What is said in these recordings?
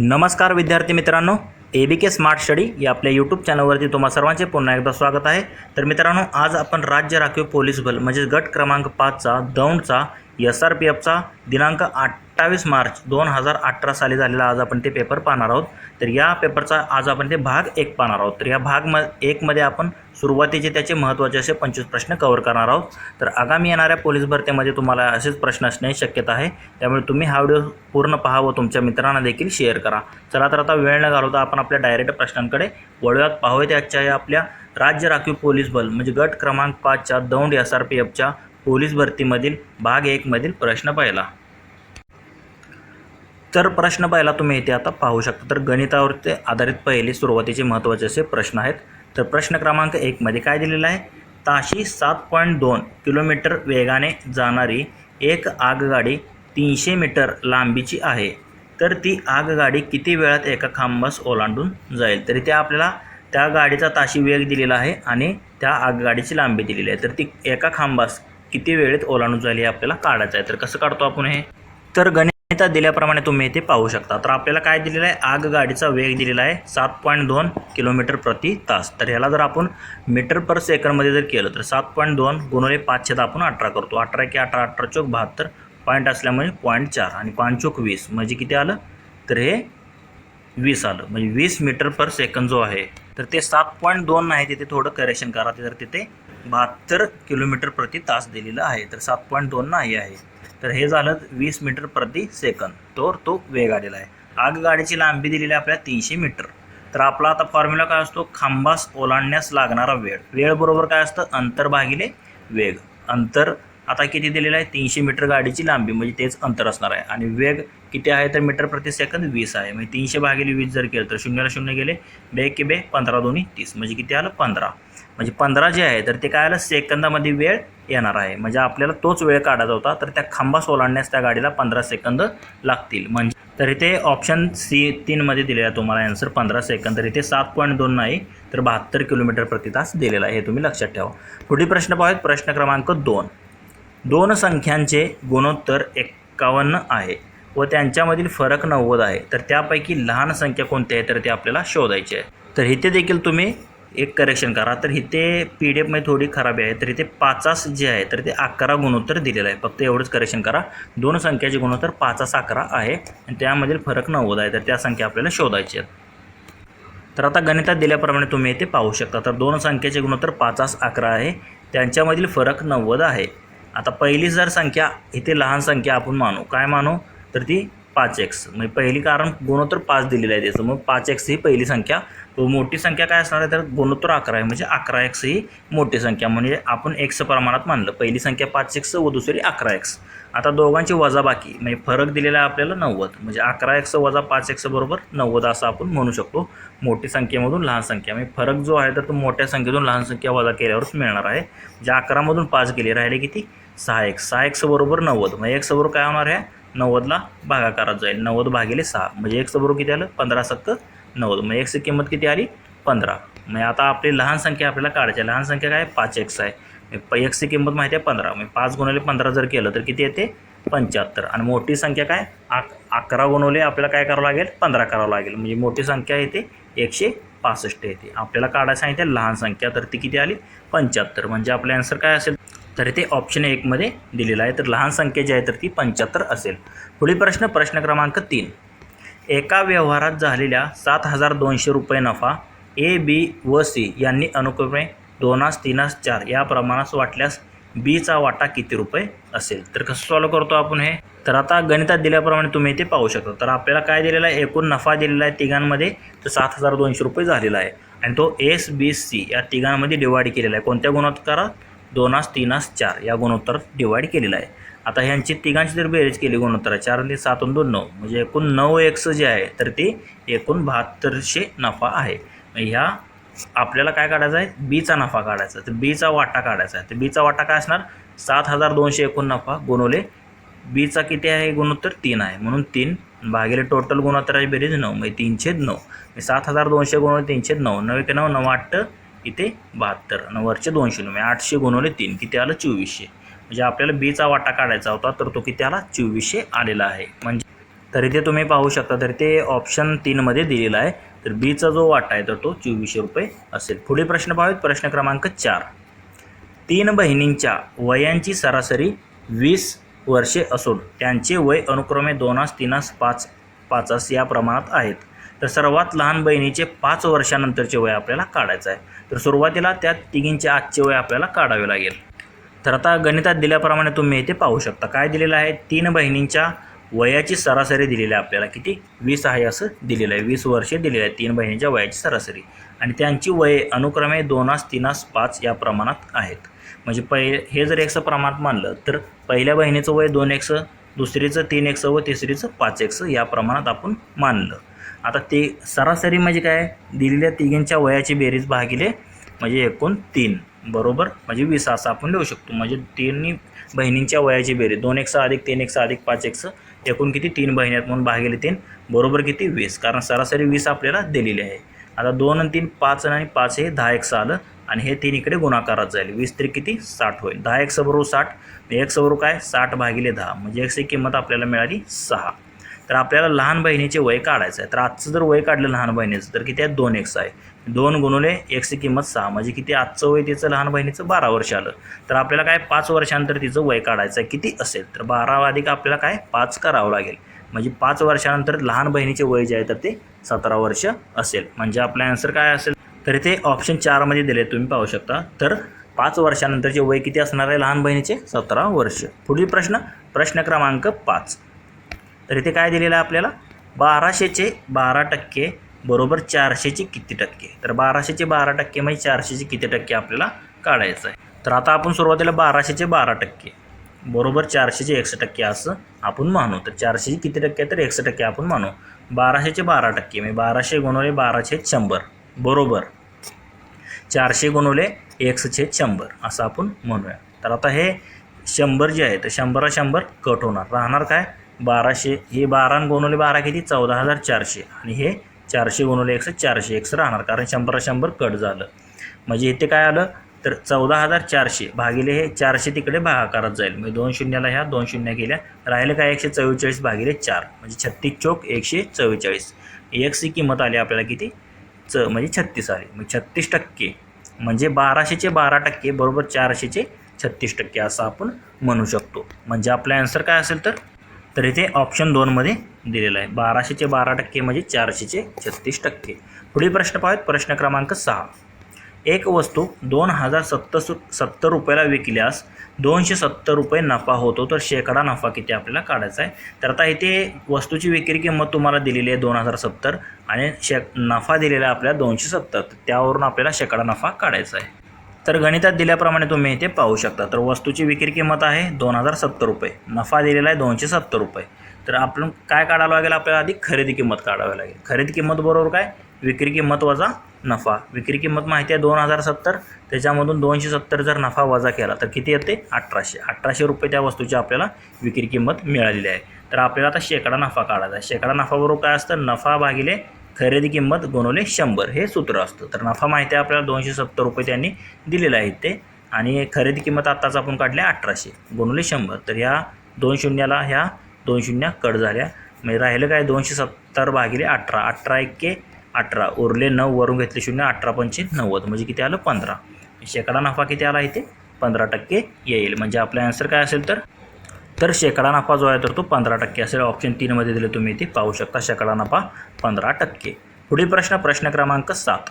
नमस्कार विद्यार्थी मित्रांनो ए बी के स्मार्ट स्टडी या आपल्या यूट्यूब चॅनलवरती तुम्हा सर्वांचे पुन्हा एकदा स्वागत आहे. तर मित्रांनो आज आपण राज्य राखीव पोलीस बल म्हणजे गट क्रमांक पाचचा दौंडचा एस आर पी एफचा दिनांक अठ्ठावीस मार्च दोन हजार अठरा साली झालेला आज आपण ते पेपर पाहणार आहोत. तर या पेपरचा आज आपण ते भाग एक पाहणार आहोत. तर या भाग म एकमध्ये आपण सुरुवातीचे त्याचे महत्त्वाचे असे पंचवीस प्रश्न कवर करणार आहोत. तर आगामी येणाऱ्या पोलीस भरतीमध्ये तुम्हाला असेच प्रश्न असण्याची शक्यता आहे. त्यामुळे तुम्ही हा व्हिडिओ पूर्ण पहा व तुमच्या मित्रांना देखील शेअर करा. चला तर आता वेळ न घालवता आपण आपल्या डायरेक्ट प्रश्नांकडे वळूयात. पाहूयात आजच्या या आपल्या राज्य राखीव पोलीस बल म्हणजे गट क्रमांक पाचच्या दौंड एस आर पी एफच्या पोलीस भरतीमधील भाग एकमधील प्रश्न पहिला. तर प्रश्न पहिला तुम्ही इथे आता पाहू शकता. तर गणितावरती आधारित पहिले सुरुवातीचे महत्त्वाचे असे प्रश्न आहेत. तर प्रश्न क्रमांक एकमध्ये काय दिलेलं आहे? ताशी सात पॉईंट दोन किलोमीटर वेगाने जाणारी एक आगगाडी तीनशे मीटर लांबीची आहे. तर ती आगगाडी किती वेळात एका खांबास ओलांडून जाईल? तरी त्या आपल्याला त्या गाडीचा ताशी वेग दिलेला आहे आणि त्या आगगाडीची लांबी दिलेली आहे. तर ती एका खांबास किती वेळेत ओलांडून जाईल हे आपल्याला काढायचं आहे. तर कसं काढतो आपण हे? तर गणितात दिल्याप्रमाणे तुम्ही इथे पाहू शकता. तर आपल्याला काय दिलेलं आहे? आगगाडीचा वेग दिलेला आहे सात पॉईंट दोन किलोमीटर प्रति तास. तर ह्याला जर आपण मीटर पर सेकंडमध्ये जर केलं तर सात पॉईंट दोन गुणवले पाचशे तर आपण अठरा करतो. अठरा की अठरा अठरा चौक बहात्तर पॉईंट असल्यामुळे पॉईंट चार आणि पाच चौक वीस. म्हणजे किती आलं? तर हे वीस आलं. म्हणजे वीस मीटर पर सेकंद जो आहे तर ते सात पॉईंट दोन नाही तिथे थोडं करेक्शन करा. ते तर तिथे बहात्तर किलोमीटर प्रति तास दिलेलं आहे तर सात पॉईंट दोन नाही आहे. तर हे झालं वीस मीटर प्रति सेकंद. तर तो वेग आलेला आहे. आगगाडीची लांबी दिलेली आहे आपल्याला तीनशे मीटर. तर आपला आता फॉर्म्युला काय असतो? खांबास ओलांडण्यास लागणारा वेळ. वेळ बरोबर काय असतं? अंतर भागिले वेग. अंतर आता किती दिलेलं आहे? तीनशे मीटर गाडीची लांबी. म्हणजे तेच अंतर असणार आहे. आणि वेग किती आहे तर मीटर प्रति सेकंद? वीस आहे. म्हणजे तीनशे भागिले वीस जर केलं तर शून्याला शून्य गेले. बे की बे पंधरा दोन्ही तीस. म्हणजे किती आलं? पंधरा. म्हणजे पंधरा जे आहे तर ते काय आलं? सेकंदामध्ये वेळ येणार आहे. म्हणजे आपल्याला तोच वेळ काढायचा होता तर त्या खांबास ओलांडण्यास त्या गाडीला पंधरा सेकंद लागतील. म्हणजे तर इथे ऑप्शन सी तीनमध्ये दिलेला आहे तुम्हाला ॲन्सर पंधरा सेकंद. तर इथे सात पॉईंट दोन नाही तर बहात्तर किलोमीटर प्रति तास दिलेला आहे हे तुम्ही लक्षात ठेवा. पुढील प्रश्न पाहूयात. प्रश्न क्रमांक दोन. दोन संख्यांचे गुणोत्तर एक्कावन्न आहे व त्यांच्यामधील फरक नव्वद आहे. तर त्यापैकी लहान संख्या कोणती आहे? तर ते आपल्याला शोधायची आहे. तर इथे देखील तुम्ही एक करेक्शन करा. तर इथे पी डी एफमध्ये थोडी खराबी आहे. तर इथे पाचास जे आहे तर ते अकरा गुणोत्तर दिलेलं आहे. फक्त एवढंच करेक्शन करा. दोन संख्याचे गुणोत्तर पाचास अकरा आहे. आणि त्यामधील फरक नव्वद आहे. तर त्या संख्या आपल्याला शोधायची आहेत. तर आता गणितात दिल्याप्रमाणे तुम्ही इथे पाहू शकता. तर दोन संख्येचे गुणोत्तर पाचास अकरा आहे. त्यांच्यामधील फरक नव्वद आहे. आता पहिली जर संख्या इथे लहान संख्या आपण मानू. काय मानू? तर ती पाच एक्स म्हणजे पहिली कारण गुणोत्तर पाच दिलेलं आहे त्याचं. मग पाच एक्स ही पहिली संख्या. मोठी संख्या काय असणार आहे? तर गुणोत्तर अकरा आहे. म्हणजे अकरा एक्स ही मोठी संख्या. म्हणजे आपण एक्स प्रमाणात मानलं. पहिली संख्या पाच एक्स व दुसरी अकरा एक्स आता दोघांची वजाबाकी म्हणजे फरक दिलेला आहे आपल्याला नव्वद. म्हणजे अकरा एक्स वजा पाच एक्स बरोबर नव्वद असं आपण म्हणू शकतो. मोठी संख्येमधून लहान संख्या. म्हणजे फरक जो आहे तर तो मोठ्या संख्येतून लहान संख्या वजा केल्यावरच मिळणार आहे. म्हणजे अकरामधून पाच गेले राहिले किती? सहा एक्स सहा एक्स बरोबर नव्वद. मग एक्स बरोबर काय होणार आहे? नव्वदला भागाकारात जाईल. नव्वद भागिले सहा. म्हणजे एक्स बरोबर किती आलं? पंधरा सत्तर नव्वद. म्हणजे एक्सची किंमत किती आली? पंधरा. म्हणजे आता आपली लहान संख्या आपल्याला काढायची आहे. लहान संख्या काय? पाच एक्स आहे. प एक्सची किंमत माहिती आहे पंधरा. म्हणजे पाच गुणवले पंधरा जर केलं तर किती येते? पंच्याहत्तर. आणि मोठी संख्या काय? आक अकरा गुणवले आपल्याला काय करावं लागेल? पंधरा करावं लागेल. म्हणजे मोठी संख्या येते. एकशे पासष्ट येते. आपल्याला काढायला सांगितलं लहान संख्या तर ती किती आली? पंच्याहत्तर. म्हणजे आपलं आन्सर काय असेल? तर ते ऑप्शन एकमध्ये दिलेलं आहे. तर लहान संख्या जी आहे तर ती पंच्याहत्तर असेल. पुढील प्रश्न प्रश्न क्रमांक तीन. एका व्यवहारात झालेल्या सात हजार दोनशे रुपये नफा ए बी व सी यांनी अनुक्रमे दोनास तीनास चार या प्रमाणास वाटल्यास बीचा वाटा किती रुपये असेल? तर कसं सॉल्व करतो आपण हे? तर आता गणितात दिल्याप्रमाणे तुम्ही इथे पाहू शकता. तर आपल्याला काय दिलेलं आहे? एकूण नफा दिलेला आहे तिघांमध्ये. तर सात हजार दोनशे रुपये झालेला आहे. आणि तो एस बी सी या तिघांमध्ये डिवाईड केलेला आहे. कोणत्या गुणोत्तरात दोनास तीनास चार या गुणोत्तर डिवाईड केलेला आहे. आता ह्यांची तिघांची जर बेरीज केली गुणोत्तर चार आणि सात आणि दोन नऊ म्हणजे एकूण नऊ एक्स जे आहे तर ते एकूण बहात्तरशे नफा आहे. ह्या आपल्याला काय काढायचं आहे? बीचा नफा काढायचा तर बीचा वाटा काढायचा आहे. तर बीचा वाटा काय असणार? सात हजार दोनशे एकूण नफा गुणवले. बीचा किती आहे? गुणोत्तर तीन आहे. म्हणून तीन भागिले टोटल गुणोत्तराची बेरीज नऊ म्हणजे तीनशे नऊ. सात हजार दोनशे गुणवले तीनशे नऊ. नऊ एक नऊ नऊ आठ इथे बहात्तर. आणि वरचे दोनशे नऊ म्हणजे आठशे गुणवले तीन. किती आलं? चोवीसशे. म्हणजे आपल्याला बीचा वाटा काढायचा होता तर तो किती आला? चोवीसशे आलेला आहे. म्हणजे तर इथे तुम्ही पाहू शकता. तर ते ऑप्शन तीनमध्ये दिलेलं आहे. तर बीचा जो वाटा आहे तर तो चोवीसशे रुपये असेल. पुढे प्रश्न पाहूयात. प्रश्न क्रमांक चार. तीन बहिणींच्या वयांची सरासरी वीस वर्षे असून त्यांचे वय अनुक्रमे दोनास तीनास पाच पाचास या प्रमाणात आहेत. तर सर्वात लहान बहिणीचे पाच वर्षानंतरचे वय आपल्याला काढायचं आहे. तर सुरुवातीला त्या तिघींचे आजचे वय आपल्याला काढावे लागेल. तर आता गणितात दिल्याप्रमाणे तुम्ही इथे पाहू शकता. काय दिलेलं आहे? तीन बहिणींच्या वयाची सरासरी दिलेली आहे आपल्याला. किती? वीस आहे असं दिलेलं आहे. वीस वर्षे दिलेली आहे तीन बहिणींच्या वयाची सरासरी. आणि त्यांची वये अनुक्रमे दोनास तीनास पाच या प्रमाणात आहेत. म्हणजे पहि हे जर एकसं प्रमाणात मानलं तर पहिल्या बहिणीचं वय दोन एक्स दुसरीचं तीन एक्स व तिसरीचं पाच एक्स या प्रमाणात आपण मानलं. आता ते सरासरी म्हणजे काय? दिलेल्या तिघींच्या वयाची बेरीज भागिले म्हणजे एकूण तीन. बरोबर? म्हणजे वीस असं आपण लिहू शकतो. म्हणजे तिन्ही बहिणींच्या वयाची बेरीज. दोन एकसं अधिक तीन एकसं अधिक पाच एकसं एकूण किती? तीन बहिणी आहेत म्हणून भागिले तीन. बरोबर किती? वीस. कारण सरासरी वीस आपल्याला दिलेली आहे. आता दोन आणि तीन पाच आणि पाच हे दहा एकसं आलं आणि हे तीन इकडे गुणाकारात जाईल. वीस तरी किती? साठ होईल. दहा एकसं बरोबर साठ. एक बरोबर काय? साठ भागिले दहा. म्हणजे एक्सची किंमत आपल्याला मिळाली सहा. तर आपल्याला लहान बहिणीचे वय काढायचं आहे. तर आजचं जर वय काढलं लहान बहिणीचं तर किती आहे? दोन एक्स आहे. दोन गुणुले एक्सची किंमत सहा. म्हणजे किती? आजचं वय तिचं लहान बहिणीचं बारा वर्ष आलं. तर आपल्याला काय? पाच वर्षानंतर तिचं वय काढायचं आहे. किती असेल? तर बारा अधिक आपल्याला काय? पाच करावं लागेल. म्हणजे पाच वर्षानंतर लहान बहिणीचे वय जे आहे तर ते सतरा वर्ष असेल. म्हणजे आपला आन्सर काय असेल? तर इथे ऑप्शन चारमध्ये दिले. तुम्ही पाहू शकता. तर पाच वर्षानंतरचे वय किती असणार आहे? लहान बहिणीचे सतरा वर्ष. पुढील प्रश्न प्रश्न क्रमांक पाच. तर इथे काय दिलेलं आहे आपल्याला? बाराशेचे बारा टक्के बरोबर चारशेचे किती टक्के? तर बाराशेचे बारा टक्के म्हणजे चारशेचे किती टक्के आपल्याला काढायचं आहे. तर आता आपण सुरुवातीला बाराशेचे बारा टक्के बरोबर चारशेचे एकशे टक्के असं आपण मानू. तर चारशेचे किती टक्के आहे? तर एकशे टक्के आपण मानू. बाराशेचे बारा टक्के म्हणजे बाराशे गुणवले बाराशे शंभर बरोबर. चारशे गुणवले एकशे शंभर असं आपण म्हणूया. तर आता हे शंभर जे आहे तर शंभरा शंभर कट होणार. राहणार काय? बाराशे हे बारा गुणवले बारा किती? चौदा हजार चारशे. आणि हे चारशे गुणवले एकशे चारशे एकशे राहणार. कारण शंभर शंभर कट झालं. म्हणजे इथे काय आलं? तर चौदा हजार चारशे भागिले हे चारशे तिकडे भागाकारात जाईल. म्हणजे दोन शून्याला ह्या दोन शून्य केल्या. राहिले काय? एकशे चव्वेचाळीस भागिले चार. म्हणजे छत्तीस चौक एकशे चव्वेचाळीस. एकशी किंमत आली आपल्याला किती? च म्हणजे छत्तीस आली. मग छत्तीस टक्के. म्हणजे बाराशेचे बारा टक्के बरोबर चारशेचे छत्तीस टक्के असं आपण म्हणू शकतो. म्हणजे आपला ॲन्सर काय असेल तर? तर इथे ऑप्शन दोनमध्ये दिलेलं आहे. बाराशेचे बारा टक्के म्हणजे चारशेचे छत्तीस टक्के. पुढील प्रश्न पाहूयात. प्रश्न क्रमांक सहा. एक वस्तू दोन हजार सत्तर सत्तर रुपयाला विकल्यास दोनशे सत्तर रुपये नफा होतो. तर शेकडा नफा किती आपल्याला काढायचा आहे? तर आता इथे वस्तूची विक्री किंमत तुम्हाला दिलेली आहे दोन हजार सत्तर आणि शे नफा दिलेला आहे आपल्याला दोनशे सत्तर. त्यावरून आपल्याला शेकडा नफा काढायचा आहे. तर गणितात दिल्याप्रमाणे तुम्ही इथे पाहू शकता. तर वस्तूची विक्री किंमत आहे दोन हजार सत्तर रुपये. नफा दिलेला आहे दोनशे सत्तर रुपये. तर आपण काय काढावं लागेल? आपल्याला आधी खरेदी किंमत काढावी लागेल. खरेदी किंमत बरोबर काय? विक्री किंमत वजा नफा. विक्री किंमत माहिती आहे दोन हजार सत्तर. त्याच्यामधून दोनशे सत्तर जर नफा वजा केला तर किती येते? अठराशे. अठराशे रुपये त्या वस्तूची आपल्याला विक्री किंमत मिळालेली आहे. तर आपल्याला आता शेकडा नफा काढायचा आहे. शेकडा नफाबरोबर काय असतं? नफा भागिले खरेदी किंमत गुणवले शंभर हे सूत्र असतं. तर नफा माहिती आहे आपल्याला दोनशे सत्तर रुपये त्यांनी दिलेलं आहे ते. आणि खरेदी किंमत आत्ताच आपण काढल्या अठराशे. गुणवले शंभर. तर ह्या दोन शून्याला ह्या दोन शून्य कट झाल्या. म्हणजे राहिलं काय? दोनशे सत्तर भागिले अठरा. अठरा एक्के अठरा. उरले नऊ. वरून घेतले शून्य. अठरा पंचे नव्वद. म्हणजे किती आलं? पंधरा. शेकडा नफा किती आला इथे? पंधरा टक्के येईल. म्हणजे आपला आन्सर काय असेल तर? तर शेकडा नफा जो आहे तर तो पंधरा टक्के असेल. ऑप्शन तीनमध्ये दिले तुम्ही इथे पाहू शकता. शेकडा नफा पंधरा टक्के. पुढील प्रश्न प्रश्न क्रमांक सात.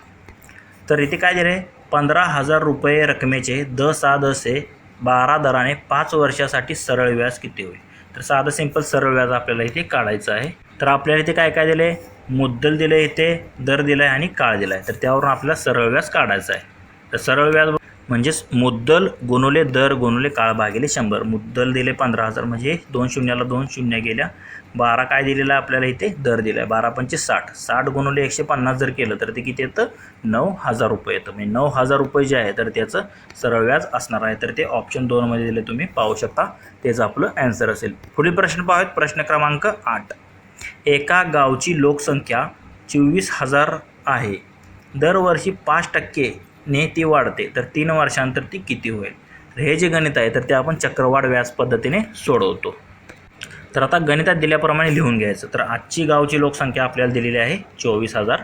तर इथे काय दिलं आहे पंधरा हजार रुपये रकमेचे द सा से बारा दराने पाच वर्षासाठी सरळ व्याज किती होईल? तर साधं सिंपल सरळ व्याज आपल्याला इथे काढायचं आहे. तर आपल्याला इथे काय काय दिलं आहे मुद्दल दिले इथे दर दिला आहे आणि काळ दिला आहे तर त्यावरून आपल्याला सरळ व्याज काढायचं आहे. तर सरळ व्याज म्हणजेच मुद्दल गुणवले दर गुणवले काळ भागेले शंभर. मुद्दल दिले पंधरा हजार म्हणजे दोन शून्याला दोन शून्य गेल्या. बारा काय दिलेलं आहे आपल्याला इथे? दर दिला आहे. बारा पंचे साठ. साठ गुणवले एकशे पन्नास जर केलं तर ते किती येतं? नऊ हजार रुपये येतं. म्हणजे नऊ हजार रुपये जे आहे तर त्याचं सरळ व्याज असणार आहे. तर ते ऑप्शन दोनमध्ये दिले तुम्ही. पाहू शकता. तेच आपलं ॲन्सर असेल. पुढील प्रश्न पाहूयात. प्रश्न क्रमांक आठ. एका गावची लोकसंख्या चोवीस हजार आहे. दरवर्षी पाच टक्के टक्केने ती वाढते तर तीन वर्षांतर ती किती होईल? तर हे जे गणित आहे तर ते आपण चक्रवाढ व्याज पद्धतीने सोडवतो. तर आता गणितात दिल्याप्रमाणे लिहून घ्यायचं. तर आजची गावची लोकसंख्या आपल्याला दिलेली आहे चोवीस हजार.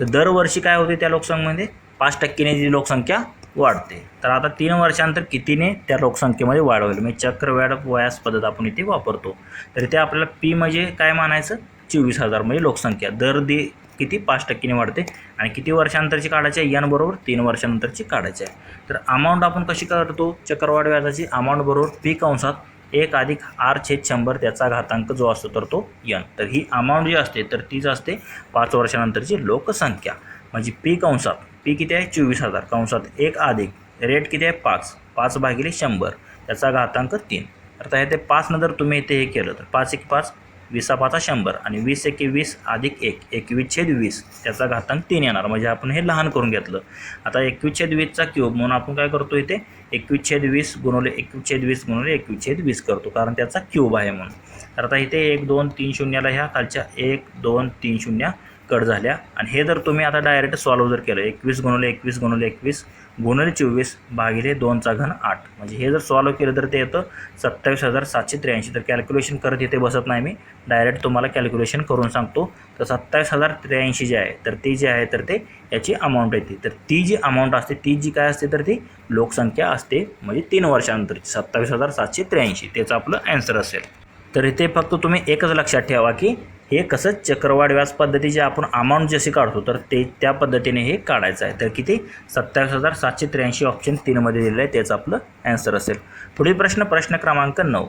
तर दरवर्षी काय होते त्या लोकसंख्येमध्ये? पाच टक्केने जी लोकसंख्या वाढते. तर आता तीन वर्षांतर कितीने त्या लोकसंख्येमध्ये वाढ होईल? म्हणजे चक्रवाढ व्यास पद्धत आपण इथे वापरतो. तर इथे आपल्याला पी म्हणजे काय मानायचं चोवीस हजार म्हणजे लोकसंख्या. दर दे किती? पाच टक्केने वाढते. आणि किती वर्षानंतरची काढायची आहे? यान बरोबर तीन वर्षानंतरची काढायची आहे. तर अमाऊंट आपण कशी करतो? चक्रवाढ व्याजाची अमाऊंट बरोबर पी कंसात एक अधिक आर छेद शंभर त्याचा घातांक जो असतो तर तो यन. तर ही अमाऊंट जी असते तर तीच असते पाच वर्षानंतरची लोकसंख्या. म्हणजे पी कंसात पी किती आहे? चोवीस हजार. कंसात एक अधिक रेट किती आहे? पाच. पाच भागिले शंभर त्याचा घातांक तीन. तर आता हे ते पाच नंतर तुम्ही इथे हे केलं तर पाच एक पाच विसा पाचा शंभर आणि वीस एके वीस अधिक एक एकवीस छेद वीस त्याचा घातांक तीन येणार. म्हणजे आपण हे लहान करून घेतलं. आता एकवीस छेद वीसचा क्यूब म्हणून आपण काय करतो इथे? एकवीस छेद वीस गुणवले एकवीस छेद वीस गुणवले एकवीस छेद वीस करतो कारण त्याचा क्यूब आहे म्हणून. तर आता इथे एक दोन तीन शून्याला ह्या खालच्या एक दोन तीन शून्य कट झाल्या. आणि हे जर तुम्ही आता डायरेक्ट सॉल्व जर केलं एकवीस गुणवले एकवीस गुणवले एकवीस गुणवले चोवीस भागिले दोनचा घन आठ. म्हणजे हे जर सॉल्व केलं तर ते येतं सत्तावीस हजार सातशे त्र्याऐंशी. तर कॅल्क्युलेशन करत इथे बसत नाही मी. डायरेक्ट तुम्हाला कॅल्क्युलेशन करून सांगतो. तर सत्तावीस हजार त्र्याऐंशी जे आहे तर ती जी आहे तर ते याची अमाऊंट येते. तर ती जी अमाऊंट असते ती जी काय असते तर ती लोकसंख्या असते. म्हणजे तीन वर्षानंतरची सत्तावीस हजार सातशे त्र्याऐंशी. त्याचं आपलं ॲन्सर असेल. तर इथे फक्त तुम्ही एकच लक्षात ठेवा की हे कसं चक्रवाढ व्याज पद्धतीचे आपण अमाऊंट जशी काढतो तर ते त्या पद्धतीने हे काढायचं आहे. तर किती? सत्तावीस हजार सातशे त्र्याऐंशी ऑप्शन तीनमध्ये दिलेलं आहे त्याचं आपलं ॲन्सर असेल. पुढील प्रश्न प्रश्न क्रमांक नऊ.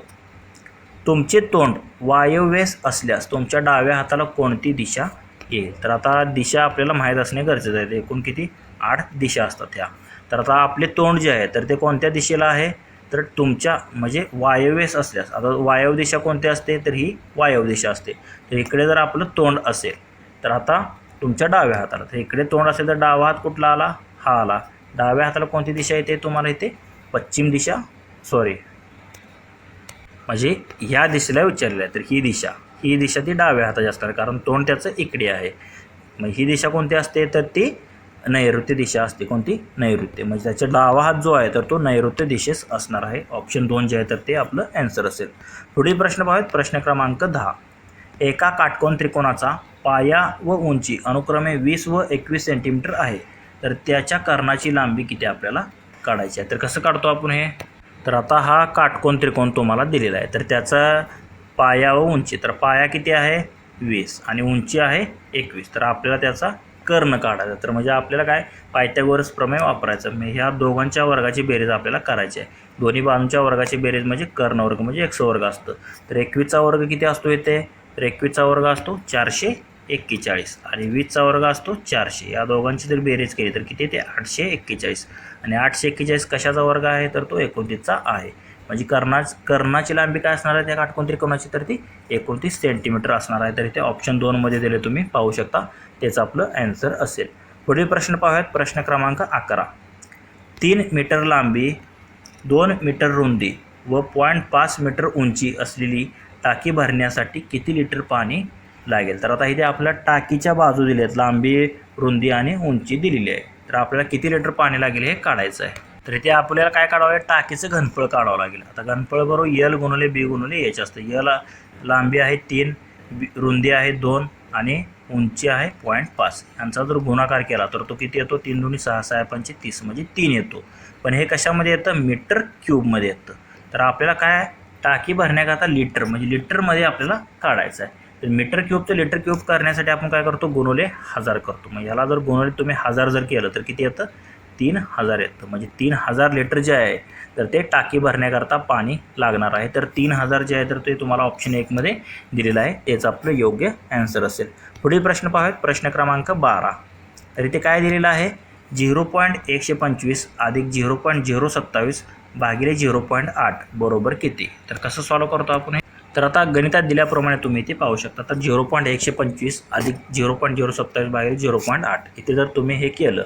तुमचे तोंड वायव्यस असल्यास तुमच्या डाव्या हाताला कोणती दिशा येईल? तर आता दिशा आपल्याला माहीत असणे गरजेचं आहे. एकूण किती? आठ दिशा असतात ह्या. तर आता आपले तोंड जे आहे तर ते कोणत्या दिशेला आहे? तर तुमच्या म्हणजे वायव्येस असल्यास आता वायव्य दिशा कोणती असते? तर ही वायव्य दिशा असते. तर इकडे जर आपलं तोंड असेल तर आता तुमच्या डाव्या हाताला तर इकडे तोंड असेल तर डावा हात कुठला आला? हा आला. डाव्या हाताला कोणती दिशा येते? तुम्हाला इथे पश्चिम दिशा सॉरी म्हणजे ह्या दिशेला विचारलेलं आहे तर ही दिशा ही दिशा ती डाव्या हाताची असणार कारण तोंड त्याचं इकडे आहे. मग ही दिशा कोणती असते? तर ती नैऋत्य दिशा असते. कोणती? नैऋत्य. म्हणजे त्याचा डावा हात जो आहे तर तो नैऋत्य दिशेस असणार आहे. ऑप्शन दोन जे आहे तर ते आपलं ॲन्सर असेल. पुढील प्रश्न पाहूयात. प्रश्न क्रमांक दहा. एका काटकोन त्रिकोणाचा पाया व उंची अनुक्रमे वीस व एकवीस सेंटीमीटर आहे. तर त्याच्या कर्णाची लांबी किती आपल्याला काढायची आहे? तर कसं काढतो आपण हे? तर आता हा काटकोन त्रिकोण तुम्हाला दिलेला आहे. तर त्याचा पाया व उंची. तर पाया किती आहे? वीस. आणि उंची आहे? एकवीस. तर आपल्याला त्याचा कर्ण काढायचा. तर म्हणजे आपल्याला काय? पायथ्यागोरस प्रमेय वापरायचं. म्हणजे ह्या दोघांच्या वर्गाची बेरीज आपल्याला करायची आहे. दोन्ही बाजूंच्या वर्गाची बेरीज म्हणजे कर्ण वर्ग म्हणजे एक्स वर्ग असतं. तर एकवीसचा वर्ग किती असतो येते तर एकवीसचा वर्ग असतो चारशे एक्केचाळीस. आणि वीसचा वर्ग असतो चारशे. या दोघांची जर बेरीज केली तर किती ते आठशे एक्केचाळीस. आणि आठशे एक्केचाळीस कशाचा वर्ग आहे? तर तो एकोणतीसचा आहे. म्हणजे कर्णाच कर्णाची लांबी काय असणार आहे त्या काटकोणतरी कोणाची? तर ती एकोणतीस सेंटीमीटर असणार आहे. तर इथे ऑप्शन दोनमध्ये दिले तुम्ही पाहू शकता. त्याचं आपलं ॲन्सर असेल. पुढील प्रश्न पाहूयात. प्रश्न क्रमांक अकरा. तीन मीटर लांबी दोन मीटर रुंदी व पॉईंट पाच मीटर उंची असलेली टाकी भरण्यासाठी किती लिटर पाणी लागेल? तर आता इथे आपल्या टाकीच्या बाजू दिल्या आहेत लांबी रुंदी आणि उंची दिलेली आहे. तर आपल्याला किती लिटर पाणी लागेल हे काढायचं आहे. तर इथे आपल्याला काय काढावं लागेल? टाकीचं घनफळ काढावं लागेल. आता घनफळ बरोबर यल गुणवले बी गुणवले एच असतं. यल लांबी आहे तीन बी रुंदी आहे दोन आणि उंची आहे पॉईंट पाच. यांचा जर गुणाकार केला तर तो किती येतो? तीन दोन्ही सहा सहा पंचे तीस म्हणजे तीन येतो. पण हे कशामध्ये येतं? मीटर क्यूबमध्ये येतं. तर आपल्याला काय टाकी भरण्याकरता लिटर म्हणजे लिटरमध्ये आपल्याला काढायचं आहे. तर मीटर क्यूबचं लिटर क्यूब करण्यासाठी आपण काय करतो? गुणवले हजार करतो. मग याला जर गुणवले तुम्ही हजार जर केलं तर किती येतं? तीन हजार आहेत. म्हणजे तीन हजार लिटर जे आहे तर ते टाकी भरण्याकरता पाणी लागणार आहे. तर तीन हजार जे आहे तर ते तुम्हाला ऑप्शन एकमध्ये दिलेलं आहे. तेच आपलं योग्य ॲन्सर असेल. पुढील प्रश्न पाहूयात. प्रश्न क्रमांक बारा. तर इथे काय दिलेलं आहे? झिरो पॉईंट एकशे पंचवीस अधिक झिरो पॉईंट झिरो सत्तावीस भागिले झिरो पॉईंट आठ. बरोबर किती? तर कसं सॉल्व करतो आपण हे? तर आता गणितात दिल्याप्रमाणे तुम्ही ते पाहू शकता. तर झिरो पॉईंट एकशे पंचवीस अधिक झिरो पॉईंट झिरो सत्तावीस भागिले झिरो पॉईंट आठ. इथे जर तुम्ही हे केलं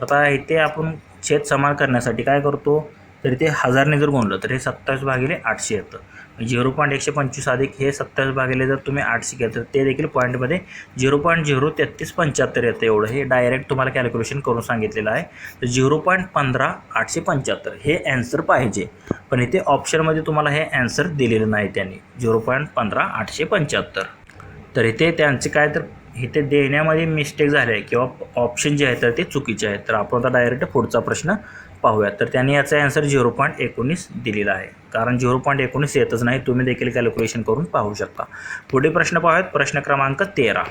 आता इथे आपण छेद समान करण्यासाठी काय करतो? तर इथे हजारने जर गुणलं तर हे सत्तावीस भागिले आठशे येतं. म्हणजे झिरो पॉईंट एकशे पंचवीस अधिक हे सत्तावीस भागिले जर तुम्ही आठशे केलं तर ते देखील पॉईंटमध्ये झिरो पॉईंट झिरो तेहतीस पंच्याहत्तर येतं एवढं. हे डायरेक्ट तुम्हाला कॅल्क्युलेशन करून सांगितलेलं आहे. तर झिरो पॉईंट पंधरा आठशे पंच्याहत्तर हे ॲन्सर पाहिजे. पण इथे ऑप्शनमध्ये तुम्हाला हे ॲन्सर दिलेलं नाही त्यांनी. झिरो पॉईंट पंधरा आठशे पंच्याहत्तर. तर इथे त्यांचे काय तर इथे देण्यामध्ये मिस्टेक झाले आहे किंवा ऑप्शन जे आहेत तर ते चुकीचे आहेत. तर आपण आता डायरेक्ट पुढचा प्रश्न पाहूयात. तर त्यांनी याचा ॲन्सर झिरो पॉईंट एकोणीस दिलेला आहे. कारण झिरो पॉईंट एकोणीस येतच नाही तुम्ही देखील कॅल्क्युलेशन करून पाहू शकता. पुढे प्रश्न पाहूयात. प्रश्न क्रमांक तेरा.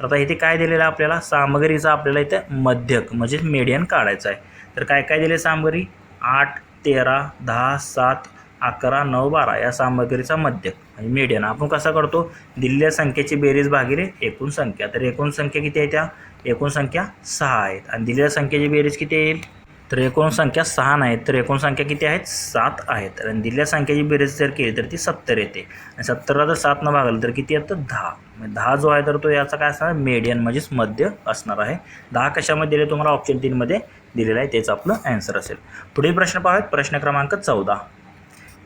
तर आता इथे काय दिलेलं आहे आपल्याला? सामग्रीचा आपल्याला इथे मध्यक म्हणजे मीडियन काढायचं आहे. तर काय काय दिले सामग्री? आठ तेरा दहा सात अकरा नऊ बारा या सामग्रीचा मध्यक. म्हणजे मीडियन आपण कसा करतो? दिलेल्या संख्येची बेरीज भागिले एकूण संख्या. तर एकूण संख्या किती आहे त्या? एकूण संख्या सहा आहेत. आणि दिलेल्या संख्येची बेरीज किती येईल? तर एकूण संख्या सहा नाहीत तर एकूण संख्या किती आहेत? सात आहेत. आणि दिलेल्या संख्येची बेरीज जर केली तर ती सत्तर येते. आणि सत्तरला जर सातनं भागलं तर किती येतं? दहा. म्हणजे दहा जो आहे तर तो याचा काय असणार? मेडियन म्हणजेच मध्य असणार आहे. दहा कशामध्ये दिले? तुम्हाला ऑप्शन तीनमध्ये दिलेलं आहे. तेच आपलं ॲन्सर असेल. पुढील प्रश्न पाहूयात. प्रश्न क्रमांक चौदा.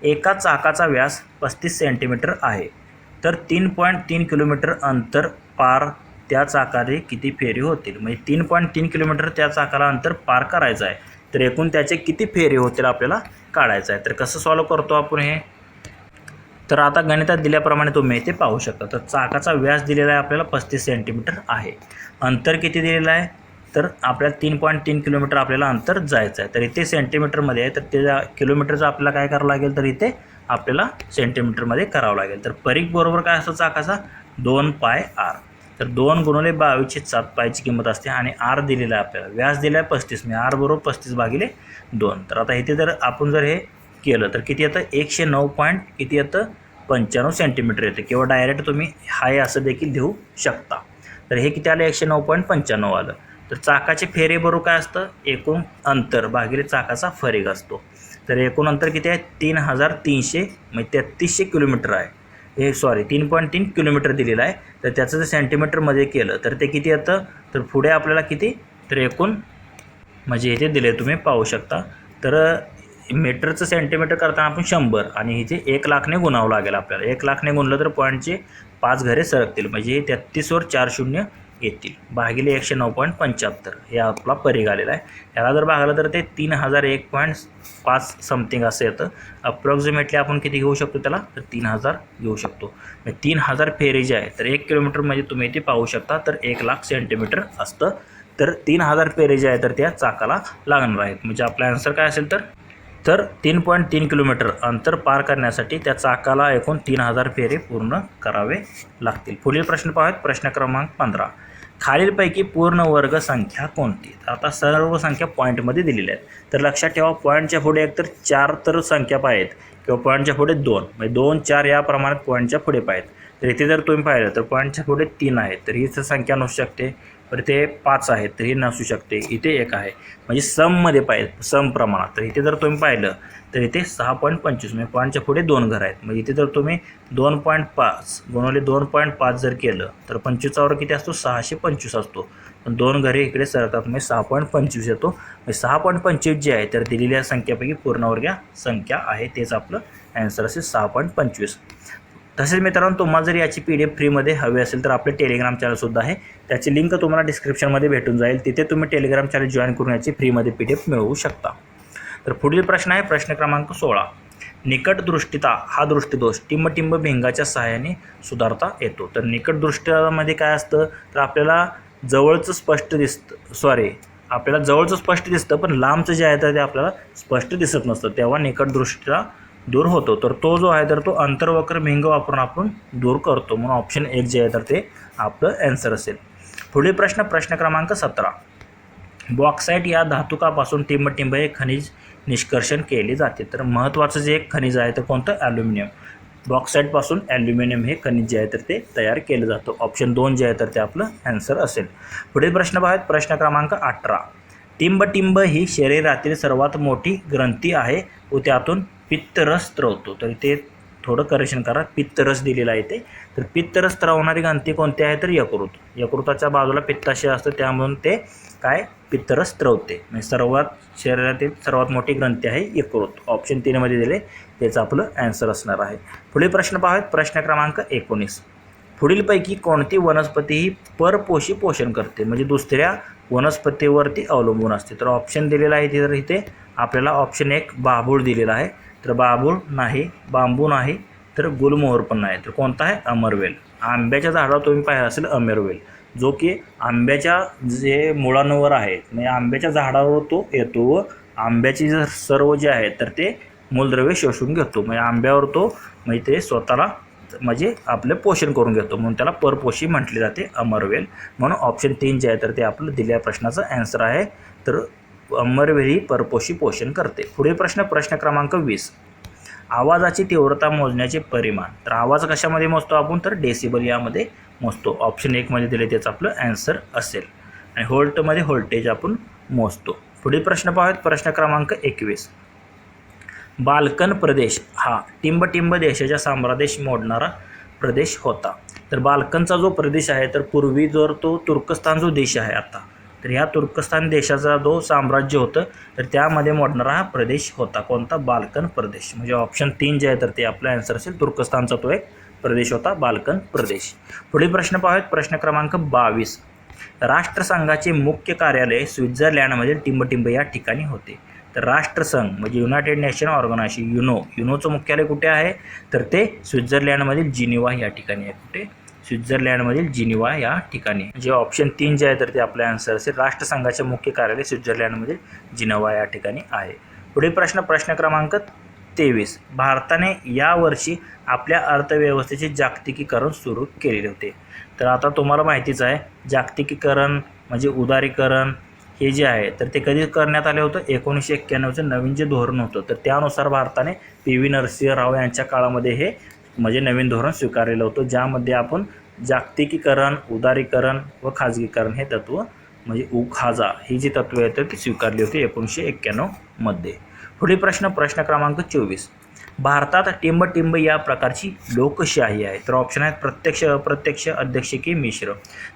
एका चाकाचा व्यास पस्तीस सेंटीमीटर आहे. तर तीन पॉईंट तीन किलोमीटर अंतर पार त्या चाकाने किती फेरी होतील? म्हणजे तीन पॉईंट तीन किलोमीटर त्या चाकाला अंतर पार करायचं आहे. तर एकूण त्याचे किती फेरी होतील आपल्याला काढायचं आहे? तर कसं सॉल्व करतो आपण हे? तर आता गणितात दिल्याप्रमाणे तुम्ही इथे पाहू शकता. तर चाकाचा व्यास दिलेला आहे आपल्याला पस्तीस सेंटीमीटर आहे. अंतर किती दिलेलं आहे? तर आपल्याला तीन पॉईंट तीन किलोमीटर आपल्याला अंतर जायचं आहे. तर इथे सेंटीमीटरमध्ये आहे. तर ते किलोमीटरचं आपल्याला काय करावं लागेल? तर इथे आपल्याला सेंटीमीटरमध्ये करावं लागेल. तर परीख बरोबर काय असतो? चाकाचा? दोन पाय आर. तर दोन गुणवले बावीसशे सात पायची किंमत असते आणि आर दिलेला आहे आपल्याला. व्यास दिला आहे पस्तीस. मी आर बरोबर पस्तीस भागिले दोन. तर आता इथे जर आपण जर हे केलं तर किती येतं? एकशे नऊ पॉईंट किती येतं? पंच्याण्णव सेंटीमीटर येतं. किंवा डायरेक्ट तुम्ही हाय असं देखील देऊ शकता. तर हे किती आलं? एकशे नऊ पॉईंट पंच्याण्णव आलं. तर चाकाचे फेरे बरोबर काय असतं? एकूण अंतर. भागिले चाकाचा फरेग असतो. तर एकूण अंतर किती आहे? तीन हजार तीनशे म्हणजे तेहतीसशे किलोमीटर आहे. हे सॉरी तीन पॉईंट तीन किलोमीटर दिलेलं आहे. तर त्याचं जर सेंटीमीटरमध्ये केलं तर ते किती येतं? तर पुढे आपल्याला किती? तर एकूण म्हणजे इथे दिले तुम्ही पाहू शकता. तर मीटरचं सेंटीमीटर करताना आपण शंभर आणि इथे एक लाखने गुणावं लागेल आपल्याला. एक लाखने गुणलं तर पॉईंटचे पाच घरे सरकतील. म्हणजे हे तेहतीसवर चार शून्य येतील. भागिले एकशे नऊ पॉईंट पंच्याहत्तर. हे आपला परीघ आलेला आहे. याला जर भागलं तर ते तीन हजार एक पॉईंट पाच समथिंग असं येतं. अप्रॉक्झिमेटली आपण किती घेऊ शकतो त्याला? तर तीन हजार घेऊ शकतो. म्हणजे तीन हजार फेरी जे आहे तर एक किलोमीटर म्हणजे तुम्ही ते पाहू शकता तर एक लाख सेंटीमीटर असतं. तर तीन हजार फेरी जे आहे तर त्या चाकाला लागणार आहेत. म्हणजे आपला आन्सर काय असेल तर? तर तीन पॉईंट तीन किलोमीटर अंतर पार करण्यासाठी त्या चाकाला एकूण तीन हजार फेरे पूर्ण करावे लागतील. पुढील प्रश्न पाहूयात. प्रश्न क्रमांक पंधरा. खालीलपैकी पूर्ण वर्ग संख्या कोणती? आता सर्व संख्या पॉईंटमध्ये दिलेल्या आहेत. तर लक्षात ठेवा पॉईंटच्या पुढे एकतर चार तर संख्या पाहिजेत किंवा पॉईंटच्या पुढे दोन. म्हणजे दोन चार या प्रमाणात पॉईंटच्या पुढे पाहिजेत. तर इथे जर तुम्ही पाहिलं तर पॉईंटच्या पुढे तीन आहेत. तर ही संख्या नसू शकते. तर ते पाच आहेत तर हे नसू शकते. इथे एक आहे. म्हणजे सममध्ये पाहिजे सम प्रमाणात. तर इथे जर तुम्ही पाहिलं तर इथे सहा पॉईंट पंचवीस म्हणजे पॉईंटच्या पुढे दोन घर आहेत. म्हणजे इथे जर तुम्ही दोन पॉईंट पाच गुणवले दोन पॉईंट पाच जर केलं तर पंचवीसावर किती असतो? सहाशे पंचवीस असतो. पण दोन घरे इकडे सरतात म्हणजे सहा पॉईंट पंचवीस येतो. म्हणजे सहा पॉईंट पंचवीस जे आहे तर दिलेल्या संख्येपैकी पूर्णवर्ग्या संख्या आहे तेच आपलं ॲन्सर असेल सहा पॉईंट पंचवीस. तसेच मित्रांनो तुम्हाला जर याची पी डी एफ फ्रीमध्ये हवी असेल तर आपले टेलिग्राम चॅनलसुद्धा आहे. त्याची लिंक तुम्हाला डिस्क्रिप्शनमध्ये भेटून जाईल. तिथे तुम्ही टेलिग्राम चॅनल जॉईन करून याची फ्रीमध्ये पी डी एफ मिळवू शकता. तर पुढील प्रश्न आहे प्रश्न क्रमांक सोळा. निकटदृष्टिता हा दृष्टिदोष टिंबटिंब भिंगाच्या सहाय्याने सुधारता येतो. तर निकटदृष्ट्यामध्ये काय असतं? तर आपल्याला जवळचं स्पष्ट दिसतं सॉरी आपल्याला जवळचं स्पष्ट दिसतं पण लांबचं जे आहे तर ते आपल्याला स्पष्ट दिसत नसतं. तेव्हा निकट दृष्टीला दूर होतो. तर तो जो आहे तर तो अंतर्वक्र मेंग वापरून आपण दूर करतो म्हणून ऑप्शन एक जे आहे तर ते आपलं ॲन्सर असेल. पुढील प्रश्न प्रश्न क्रमांक सतरा. बॉक्साईट या धातुकापासून टिंबटिंब हे खनिज निष्कर्षण केले जाते. तर महत्त्वाचं जे एक खनिज आहे तर कोणतं? ॲल्युमिनियम बॉक्साईटपासून ॲल्युमिनियम हे खनिज जे आहे तर ते तयार केलं जातं. ऑप्शन दोन जे आहे तर ते आपलं ॲन्सर असेल. पुढील प्रश्न पाहत प्रश्न क्रमांक अठरा. टिंबटिंब ही शरीरातील सर्वात मोठी ग्रंथी आहे. व त्यातून पित्तरस स्त्रवतो तर इथे थोडं करेक्शन करा. पित्तरस दिलेला आहे ते तर पित्तरस स्त्रवणारी ग्रंथी कोणती आहे? तर यकृत. यकृताच्या बाजूला पित्ताशय असतं. त्यामधून ते काय? पित्तरस स्त्रवते म्हणजे सर्वात शरीरातील सर्वात मोठी ग्रंथी आहे यकृत. ऑप्शन तीनमध्ये दिले. त्याचं आपलं ॲन्सर असणार आहे. पुढील प्रश्न पाहूयात. प्रश्न क्रमांक एकोणीस. पुढीलपैकी कोणती वनस्पती ही परपोषी पोषण करते? म्हणजे दुसऱ्या वनस्पतीवरती अवलंबून असते. तर ऑप्शन दिलेला आहे तर इथे आपल्याला ऑप्शन एक बाभूळ दिलेला आहे. तर बाभूळ नाही बांबू नाही तर गुलमोहर पण नाही. तर कोणता आहे? अमरवेल. आंब्याच्या झाडावर तुम्ही पाहिलं असेल अमरवेल. जो की आंब्याच्या जे मुळांवर आहे म्हणजे आंब्याच्या झाडावर तो येतो व आंब्याची जर सर्व जे आहे तर ते मूलद्रव्य शोषून घेतो. म्हणजे आंब्यावर तो म्हणजे ते स्वतःला म्हणजे आपलं पोषण करून घेतो. म्हणून त्याला परपोषी म्हटले जाते अमरवेल. म्हणून ऑप्शन तीन जे आहे तर ते आपलं दिलेल्या प्रश्नाचं ॲन्सर आहे. तर अंबरवेली परपोशी परपोषी पोषण करते. पुढील प्रश्न प्रश्न क्रमांक वीस. आवाजाची तीव्रता मोजण्याचे परिमाण. तर आवाज कशामध्ये मोजतो आपण? तर डेसिबल यामध्ये मोजतो. ऑप्शन एकमध्ये दिले त्याचं आपलं ॲन्सर असेल. आणि होल्टमध्ये होल्टेज आपण मोजतो. पुढील प्रश्न पाहूयात. प्रश्न क्रमांक एकवीस. बाल्कन प्रदेश हा टिंबटिंब देशाच्या साम्रादेश मोडणारा प्रदेश होता. तर बाल्कनचा जो प्रदेश आहे तर पूर्वी जर तो तुर्कस्तान जो देश आहे आता तर ह्या तुर्कस्तान देशाचा जो साम्राज्य होतं तर त्यामध्ये मोडणारा हा प्रदेश होता. कोणता? बाल्कन प्रदेश. म्हणजे ऑप्शन तीन जे आहे तर ते आपला ॲन्सर असेल. तुर्कस्तानचा तो एक प्रदेश होता बाल्कन प्रदेश. पुढील प्रश्न पाहूयात. प्रश्न क्रमांक बावीस. राष्ट्रसंघाचे मुख्य कार्यालय स्वित्झर्लंडमधील टिंबटिंब या ठिकाणी होते. तर राष्ट्रसंघ म्हणजे युनायटेड नेशन ऑर्गनायझेशन युनो. युनोचं मुख्यालय कुठे आहे? तर ते स्वित्झर्लंडमधील जिनिवा या ठिकाणी आहे. कुठे? स्वित्झर्लंडमधील जिनिवा या ठिकाणी. म्हणजे जे ऑप्शन तीन जे आहे तर ते आपले आन्सर असेल. राष्ट्रसंघाचे मुख्य कार्यालय स्वित्झर्लंडमधील जिनोवा या ठिकाणी आहे. पुढील प्रश्न प्रश्न क्रमांक तेवीस. भारताने यावर्षी आपल्या अर्थव्यवस्थेचे जागतिकीकरण सुरू केलेले होते. तर आता तुम्हाला माहितीच आहे जागतिकीकरण म्हणजे उदारीकरण हे जे आहे तर ते कधी करण्यात आले होतं? एकोणीसशे एक्क्याण्णवचं नवीन जे धोरण होतं तर त्यानुसार भारताने पी व्ही नरसिंह राव यांच्या काळामध्ये हे म्हणजे नवीन धोरण स्वीकारलेलं होतं ज्यामध्ये आपण जागतिकीकरण उदारीकरण व खाजगीकरण हे तत्त्व म्हणजे उखाजा ही जी तत्त्वे आहेत ती स्वीकारली होती एकोणीसशे एक्क्याण्णवमध्ये पुढील प्रश्न प्रश्न क्रमांक चोवीस. भारतात टिंबटिंब या प्रकारची लोकशाही आहे. तर ऑप्शन आहेत प्रत्यक्ष अप्रत्यक्ष अध्यक्षकीय मिश्र.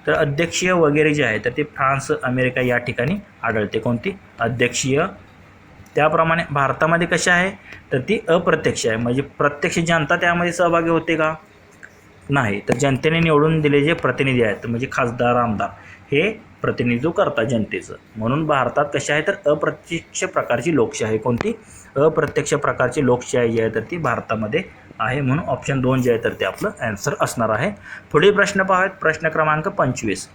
तर अध्यक्षीय वगैरे जे आहे तर ते फ्रान्स अमेरिका या ठिकाणी आढळते. कोणती? अध्यक्षीय त्याप्रमाणे भारतामध्ये कशी आहे? तर ती अप्रत्यक्ष आहे. म्हणजे प्रत्यक्ष जनता त्यामध्ये सहभागी होते का? नाही. तर जनतेने निवडून दिले जे प्रतिनिधी आहेत म्हणजे खासदार आमदार हे प्रतिनिधित्व करतात जनतेचं. म्हणून भारतात कशी आहे? तर अप्रत्यक्ष प्रकारची लोकशाही कोणती? अप्रत्यक्ष प्रकारची लोकशाही जी आहे तर ती भारतामध्ये आहे. म्हणून ऑप्शन दोन जे आहे तर ते आपलं ॲन्सर असणार आहे. पुढील प्रश्न पाहूयात. प्रश्न क्रमांक पंचवीस.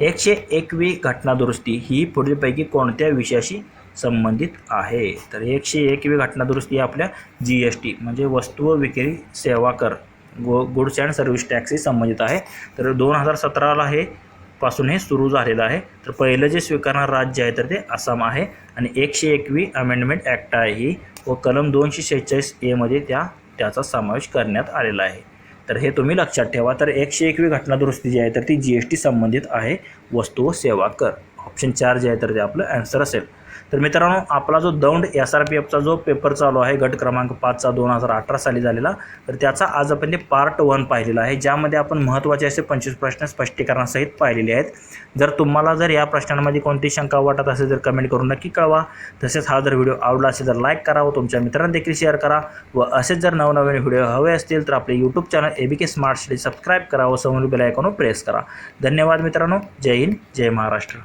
एकशे एकवी घटनादुरुस्ती ही पुढीलपैकी कोणत्या विषयाशी संबंधित आहे. तर एकशे एकवी घटनादुरुस्ती आपल्या जी एस टी म्हणजे वस्तू व विक्री सेवा कर. गो गुड्स अँड सर्व्हिस टॅक्सशी संबंधित आहे. तर दोन हजार सतराला हे पासून हे सुरू झालेलं आहे. तर पहिलं जे स्वीकारणार राज्य आहे तर ते आसाम आहे. आणि एकशे एकवी अमेंडमेंट ॲक्ट आहे ही व कलम दोनशे शेहेचाळीस एमध्ये त्या त्याचा समावेश करण्यात आलेला आहे. तर हे तुम्ही लक्षात ठेवा. तर एकशे एकवी घटनादुरुस्ती जी आहे तर ती जी एस टी संबंधित आहे. वस्तू व सेवा कर. ऑप्शन चार जे आहे तर ते आपलं ॲन्सर असेल. तर मित्रांनो आपला जो दौंड एस आर पी एफचा जो पेपर चालू आहे गट क्रमांक पाचचा दोन हजार अठरा साली झालेला तर त्याचा आज आपण ते पार्ट वन पाहिलेला आहे ज्यामध्ये आपण महत्त्वाचे असे पंचवीस प्रश्न स्पष्टीकरणासहित पाहिलेले आहेत. जर तुम्हाला जर या प्रश्नांमध्ये कोणती शंका वाटत असेल तर कमेंट करून नक्की कळवा. तसेच हा जर व्हिडिओ आवडला असेल तर लाईक करा व तुमच्या मित्रांना देखील शेअर करा. व असेच जर नवनवीन व्हिडिओ हवे असतील तर आपले YouTube channel A B K smart city subscribe करा व समोर बेल आयकॉनवर प्रेस करा. धन्यवाद मित्रांनो. जय हिंद जय महाराष्ट्र.